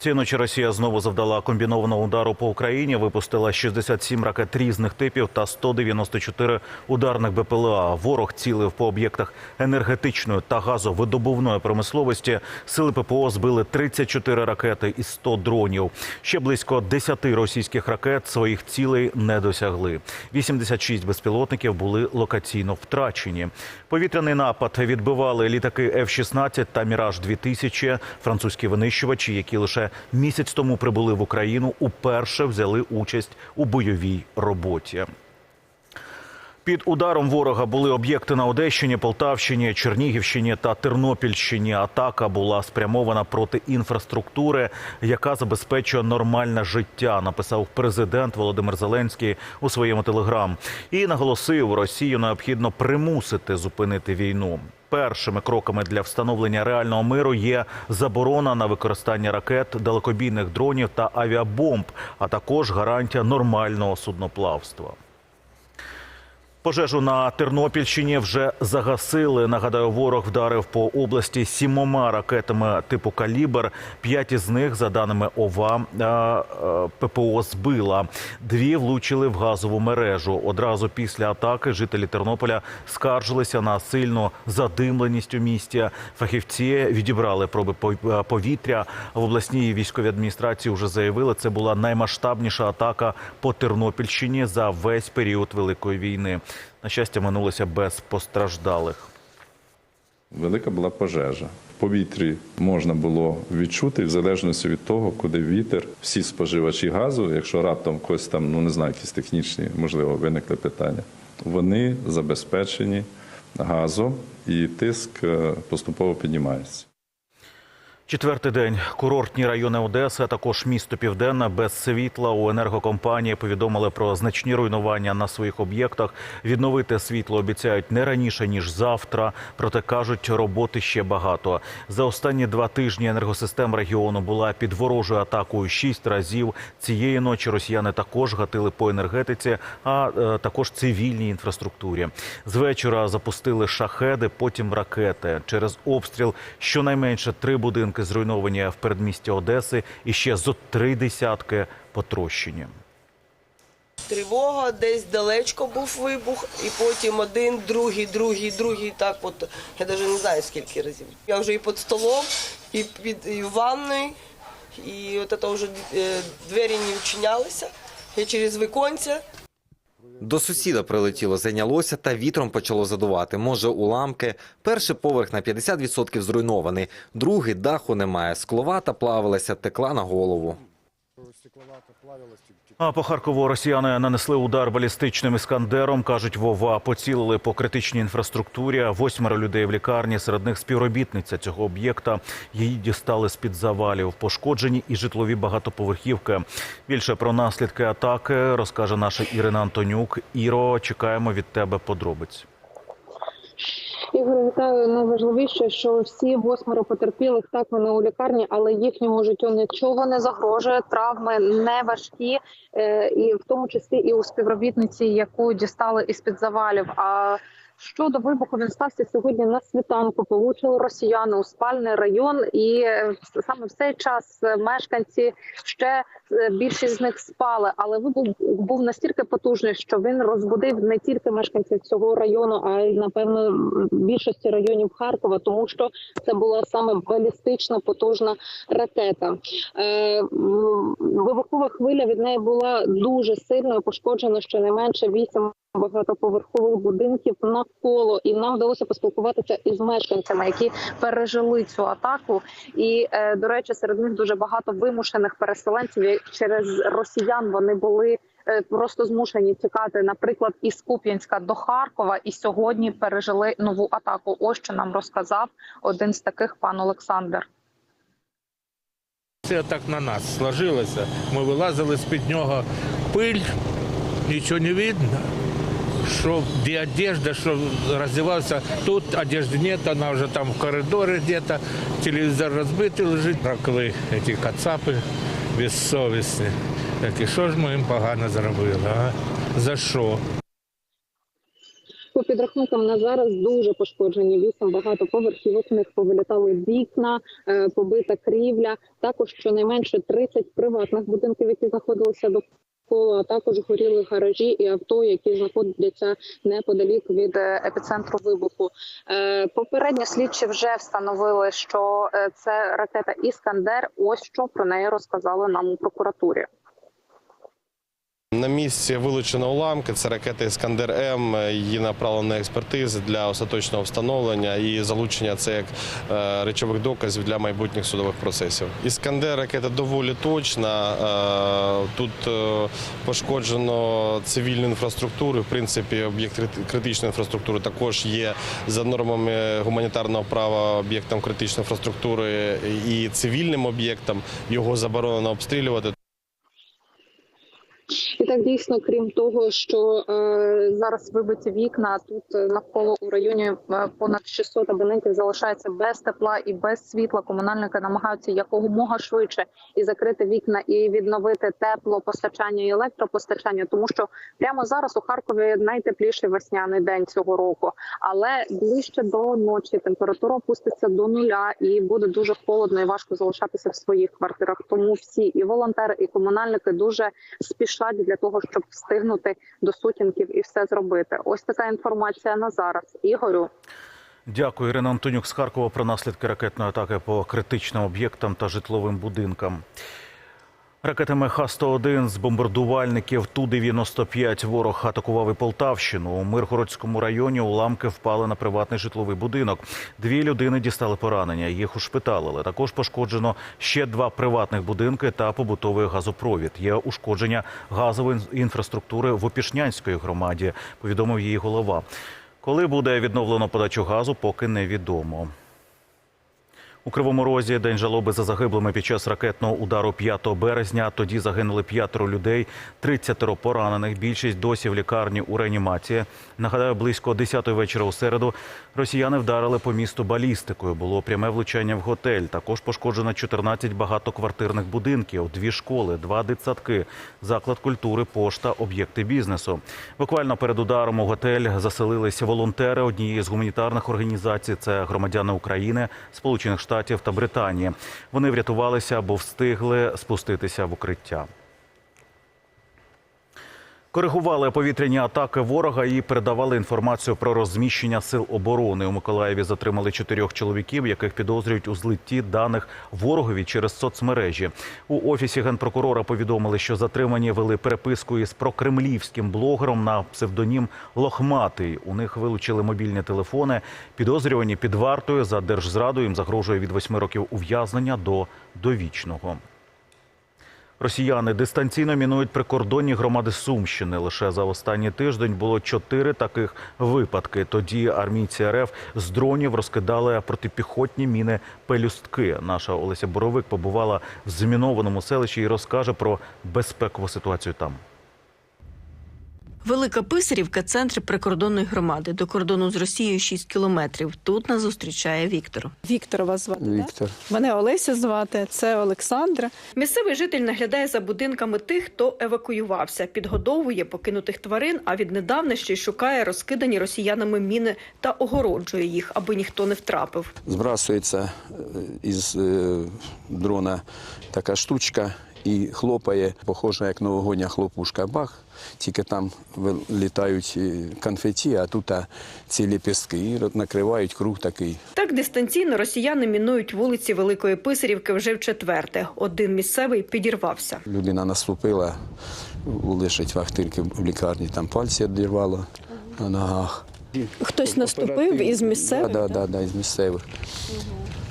Цієї ночі Росія знову завдала комбінованого удару по Україні. Випустила 67 ракет різних типів та 194 ударних БПЛА. Ворог цілив по об'єктах енергетичної та газовидобувної промисловості. Сили ППО збили 34 ракети і 100 дронів. Ще близько 10 російських ракет своїх цілей не досягли. 86 безпілотників були локаційно втрачені. Повітряний напад відбивали літаки F-16 та Міраж 2000 Французькі винищувачі, які лише місяць тому прибули в Україну, уперше взяли участь у бойовій роботі. Під ударом ворога були об'єкти на Одещині, Полтавщині, Чернігівщині та Тернопільщині. Атака була спрямована проти інфраструктури, яка забезпечує нормальне життя. Написав президент Володимир Зеленський у своєму телеграм і наголосив, Росію необхідно примусити зупинити війну. Першими кроками для встановлення реального миру є заборона на використання ракет, далекобійних дронів та авіабомб, а також гарантія нормального судноплавства. Пожежу на Тернопільщині вже загасили. Нагадаю, ворог вдарив по області сімома ракетами типу калібр. П'ять із них, за даними ОВА, е, е, ППО збила. Дві влучили в газову мережу. Одразу після атаки жителі Тернополя скаржилися на сильну задимленість у місті. Фахівці відібрали проби пов- повітря. В обласній військовій адміністрації вже заявили, це була наймасштабніша атака по Тернопільщині за весь період Великої війни. На щастя, минулося без постраждалих. Велика була пожежа. В повітрі можна було відчути, в залежності від того, куди вітер, всі споживачі газу, якщо раптом когось там, ну не знаю, якісь технічні, можливо, виникли питання, вони забезпечені газом і тиск е, поступово піднімається. Четвертий день курортні райони Одеси, а також місто Південне без світла у енергокомпанії повідомили про значні руйнування на своїх об'єктах. Відновити світло обіцяють не раніше ніж завтра. Проте кажуть, роботи ще багато. За останні два тижні енергосистема регіону була під ворожою атакою шість разів. Цієї ночі росіяни також гатили по енергетиці, а е, також цивільній інфраструктурі. З вечора запустили шахеди, потім ракети. Через обстріл щонайменше три будинки зруйновані в передмісті Одеси і ще зо три десятки потрощені. Тривога, десь далечко був вибух, і потім один, другий, другий, другий. Так, от я навіть не знаю скільки разів. Я вже і під столом, і під і в ванної, і от це вже е, двері не відчинялися. Я через віконця. До сусіда прилетіло, зайнялося та вітром почало задувати. Може, уламки. Перший поверх на 50% зруйнований, другий даху немає. Скловата плавилася, текла на голову. А по Харкову росіяни нанесли удар балістичним іскандером. кажуть, вова поцілили по критичній інфраструктурі. Восьмеро людей в лікарні. Серед них співробітниця цього об'єкта. Її дістали з під завалів. Пошкоджені і житлові багатоповерхівки. Більше про наслідки атаки розкаже наша Ірина Антонюк. Іро, чекаємо від тебе подробиць. Ігор, вітаю. Найважливіше, що всі восьмеро потерпілих так вони у лікарні, але їхньому життю нічого не загрожує. Травми не важкі, е, і в тому числі і у співробітниці, яку дістали із під завалів. А щодо вибуху він стався сьогодні на світанку. Получили росіяни у спальний район, і е, саме в цей час е, мешканці ще е, більшість з них спали. Але вибух був настільки потужний, що він розбудив не тільки мешканців цього району, а й напевно більшості районів Харкова, тому що це була саме балістична потужна ракета. Вибухова хвиля від неї була дуже сильною. Пошкоджено щонайменше вісім багатоповерхових будинків навколо, і нам вдалося поспілкуватися із мешканцями, які пережили цю атаку. І е, до речі, серед них дуже багато вимушених переселенців через росіян. Вони були е, просто змушені тікати, наприклад, із Куп'янська до Харкова, і сьогодні пережили нову атаку. Ось що нам розказав один з таких пан Олександр. Це так на нас сложилося. Ми вилазили з-під нього пиль, нічого не видно. Що де одежда, що роздівався, тут одежди нет, вона вже там в коридорі где-то, телевізор розбитий лежить, ракові ці кацапи безсовісні. Так і що ж ми їм погано зробили? А? За що? По підрахункам на зараз дуже пошкоджені вісім багатоповерхівок. В них повилітали вікна, е, побита крівля. Також щонайменше 30 приватних будинків, які знаходилися довкола, а також горіли гаражі і авто, які знаходяться неподалік від е, епіцентру вибуху. Е, Попередні слідчі вже встановили, що е, це ракета Іскандер. Ось що про неї розказали нам у прокуратурі. На місці вилучено уламки. Це ракета Іскандер М. Її направлено на експертизи для остаточного встановлення і залучення це як е, речових доказів для майбутніх судових процесів. Іскандер ракета доволі точна. Е, Тут е, пошкоджено цивільну інфраструктуру. В принципі, об'єкт критичної інфраструктури також є за нормами гуманітарного права об'єктом критичної інфраструктури і цивільним об'єктом. Його заборонено обстрілювати. Так дійсно, крім того, що е, зараз вибиті вікна, тут е, навколо у районі е, понад 600 абонентів залишається без тепла і без світла. Комунальники намагаються якомога швидше і закрити вікна, і відновити теплопостачання і електропостачання, тому що прямо зараз у Харкові найтепліший весняний день цього року. Але ближче до ночі температура опуститься до нуля, і буде дуже холодно і важко залишатися в своїх квартирах. Тому всі і волонтери, і комунальники дуже спішать для того, щоб встигнути до сутінків і все зробити. Ось така інформація на зараз. Ігорю. Дякую, Ірина Антонюк з Харкова про наслідки ракетної атаки по критичним об'єктам та житловим будинкам. Ракетами Х-101 з бомбардувальників Ту-95 ворог атакував і Полтавщину. У Миргородському районі уламки впали на приватний житловий будинок. Дві людини дістали поранення. Їх ушпиталили. Також пошкоджено ще два приватних будинки та побутовий газопровід. Є ушкодження газової інфраструктури в Опішнянської громаді. Повідомив її голова. Коли буде відновлено подачу газу, поки невідомо. У Кривому Розі день жалоби за загиблими під час ракетного удару 5 березня. Тоді загинули п'ятеро людей, 30 поранених. Більшість досі в лікарні у реанімації. Нагадаю, близько 10 вечора у середу росіяни вдарили по місту балістикою. Було пряме влучання в готель. Також пошкоджено 14 багатоквартирних будинків, дві школи, два дитсадки, заклад культури, пошта, об'єкти бізнесу. Буквально перед ударом у готель заселилися волонтери однієї з гуманітарних організацій. Це громадяни України, Сполучених Штатів та Британії. Вони врятувалися або встигли спуститися в укриття. Коригували повітряні атаки ворога і передавали інформацію про розміщення сил оборони. У Миколаєві затримали чотирьох чоловіків, яких підозрюють у злитті даних ворогові через соцмережі. У офісі генпрокурора повідомили, що затримані вели переписку із прокремлівським блогером на псевдонім Лохматий. У них вилучили мобільні телефони. Підозрювані під вартою за держзраду їм загрожує від восьми років ув'язнення до довічного. Росіяни дистанційно мінують прикордонні громади Сумщини. Лише за останній тиждень було чотири таких випадки. Тоді армійці РФ з дронів розкидали протипіхотні міни пелюстки. Наша Олеся Боровик побувала в змінованому селищі і розкаже про безпекову ситуацію там. Велика Писарівка центр прикордонної громади. До кордону з Росією 6 кілометрів. Тут нас зустрічає Віктор. Віктор вас звати. так? Віктор. Мене Олеся звати, це Олександра. Місцевий житель наглядає за будинками тих, хто евакуювався, підгодовує покинутих тварин, а віднедавна ще й шукає розкидані росіянами міни та огороджує їх, аби ніхто не втрапив. Збрасується е, із е, дрона така штучка і хлопає, похоже, як новогодня хлопушка. Бах, тільки там літають конфеті, а тут ці ліпістки і накривають круг такий. Так дистанційно росіяни мінують вулиці Великої Писарівки вже в четверте. Один місцевий підірвався. Людина наступила, лишить вахтирки в лікарні, там пальці відірвало на ногах. Хтось наступив із місцевих. Так, да, да, да, із місцевих.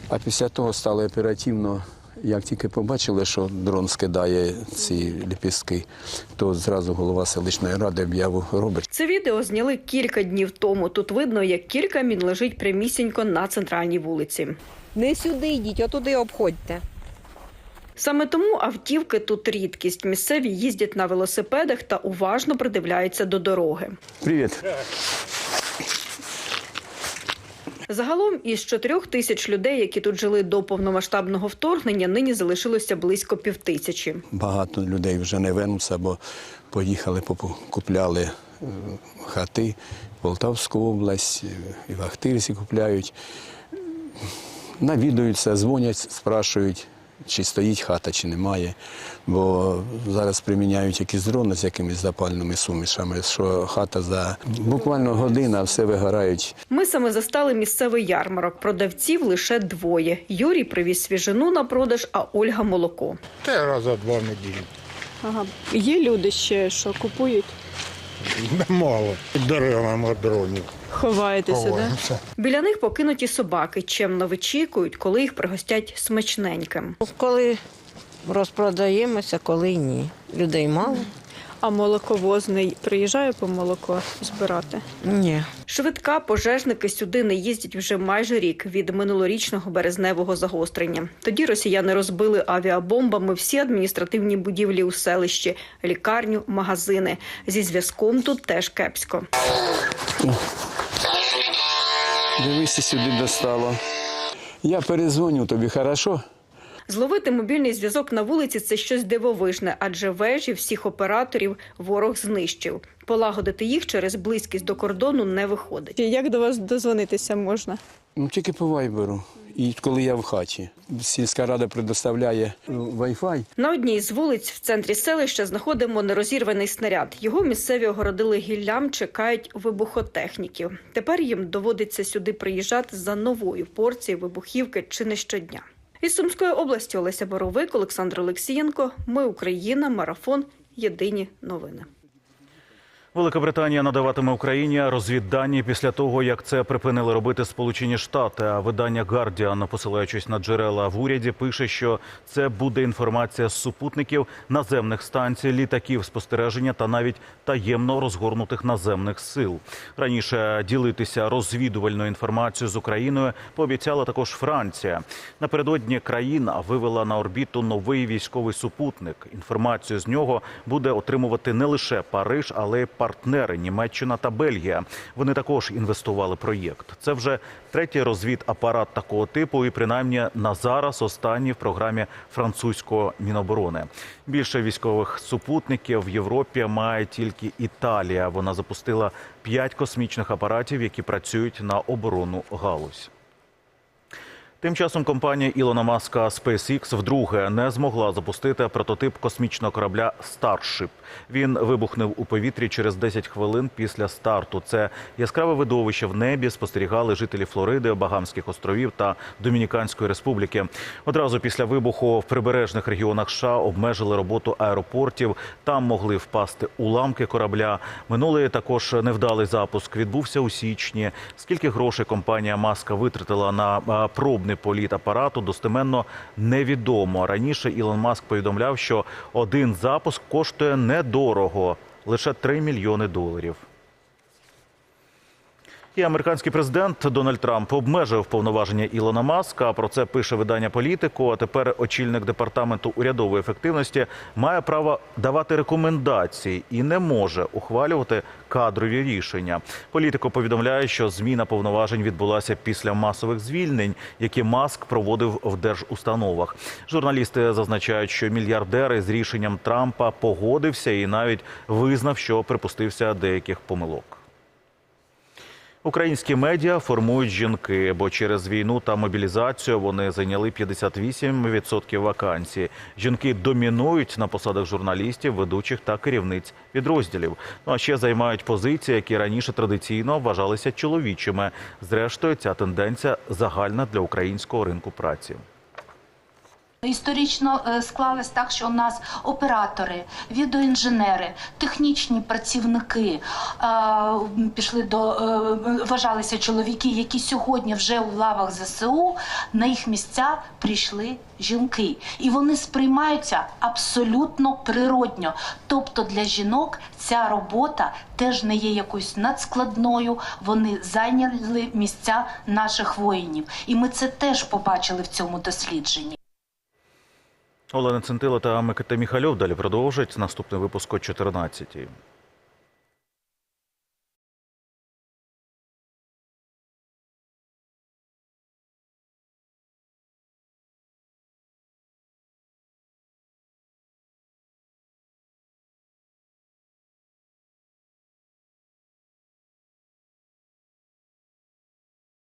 А після того стали оперативно. Як тільки побачили, що дрон скидає ці ліпістки, то зразу голова селищної ради об'яву робить. Це відео зняли кілька днів тому. Тут видно, як кілька мін лежить прямісінько на центральній вулиці. Не сюди йдіть, отуди обходьте. Саме тому автівки тут рідкість. Місцеві їздять на велосипедах та уважно придивляються до дороги. Привіт. Загалом із чотирьох тисяч людей, які тут жили до повномасштабного вторгнення, нині залишилося близько півтисячі. Багато людей вже не вернуться, бо поїхали, купляли е, хати Полтавську область, і в Ахтирці купляють. Навідуються, дзвонять, спрашують, чи стоїть хата, чи немає. Бо зараз приміняють якісь дрони з якимись запальними сумішами, що хата за буквально година все вигорають. Ми саме застали місцевий ярмарок. Продавців лише двоє. Юрій привіз свіжину на продаж, а Ольга молоко. Та раза два в неділю. Ага. Є люди ще, що купують, Мало. Деревами дронів. Ховаєтеся, да? Біля них покинуті собаки, чемно вичікують, коли їх пригостять смачненьким. Коли розпродаємося, коли ні. Людей мало? А молоковозний приїжджає по молоко збирати. Ні. Швидка пожежники сюди не їздять вже майже рік від минулорічного березневого загострення. Тоді росіяни розбили авіабомбами всі адміністративні будівлі у селищі, лікарню, магазини. Зі зв'язком тут теж кепсько. Дивися, сюди достало. Я перезвоню тобі, хорошо? Зловити мобільний зв'язок на вулиці це щось дивовижне, адже вежі всіх операторів ворог знищив. Полагодити їх через близькість до кордону не виходить. Як до вас дозвонитися можна? Ну, тільки по вайберу. І коли я в хаті. Сільська рада предоставляє ну, Wi-Fi. На одній з вулиць в центрі селища знаходимо нерозірваний снаряд. Його місцеві огородили гіллям, чекають вибухотехніків. Тепер їм доводиться сюди приїжджати за новою порцією вибухівки чи не щодня. Із Сумської області Олеся Боровик, Олександр Олексієнко. Ми Україна. Марафон. Єдині новини. Велика Британія надаватиме Україні розвіддані після того, як це припинили робити Сполучені Штати. А видання Guardian, посилаючись на джерела в уряді, пише, що це буде інформація з супутників наземних станцій, літаків спостереження та навіть таємно розгорнутих наземних сил. Раніше ділитися розвідувальною інформацією з Україною пообіцяла також Франція. Напередодні країна вивела на орбіту новий військовий супутник. Інформацію з нього буде отримувати не лише Париж, але й партнери Німеччина та Бельгія. Вони також інвестували проєкт. Це вже третій розвідапарат такого типу, і принаймні на зараз останній в програмі французького міноборони. Більше військових супутників в Європі має тільки Італія. Вона запустила п'ять космічних апаратів, які працюють на оборонну галузь. Тим часом компанія Ілона Маска SpaceX вдруге не змогла запустити прототип космічного корабля Starship. Він вибухнув у повітрі через 10 хвилин після старту. Це яскраве видовище в небі спостерігали жителі Флориди, Багамських островів та Домініканської республіки. Одразу після вибуху в прибережних регіонах США обмежили роботу аеропортів. Там могли впасти уламки корабля. Минулий також невдалий запуск відбувся у січні. Скільки грошей компанія Маска витратила на а, пробний політ апарату, достеменно невідомо. Раніше Ілон Маск повідомляв, що один запуск коштує недорого лише 3 мільйони доларів. І американський президент Дональд Трамп обмежив повноваження Ілона Маска. Про це пише видання політику. А тепер очільник департаменту урядової ефективності має право давати рекомендації і не може ухвалювати кадрові рішення. Політико повідомляє, що зміна повноважень відбулася після масових звільнень, які Маск проводив в держустановах. Журналісти зазначають, що мільярдер з рішенням Трампа погодився і навіть визнав, що припустився деяких помилок. Українські медіа формують жінки, бо через війну та мобілізацію вони зайняли 58% вакансій. Жінки домінують на посадах журналістів, ведучих та керівниць підрозділів. Ну а ще займають позиції, які раніше традиційно вважалися чоловічими. Зрештою, ця тенденція загальна для українського ринку праці. Історично е, склалось так, що у нас оператори, відеоінженери, технічні працівники е, пішли до е, вважалися чоловіки, які сьогодні вже у лавах ЗСУ на їх місця прийшли жінки, і вони сприймаються абсолютно природньо. Тобто для жінок ця робота теж не є якоюсь надскладною. Вони зайняли місця наших воїнів, і ми це теж побачили в цьому дослідженні. Олена Центила та Микита Міхальов далі продовжать. Наступний випуск о 14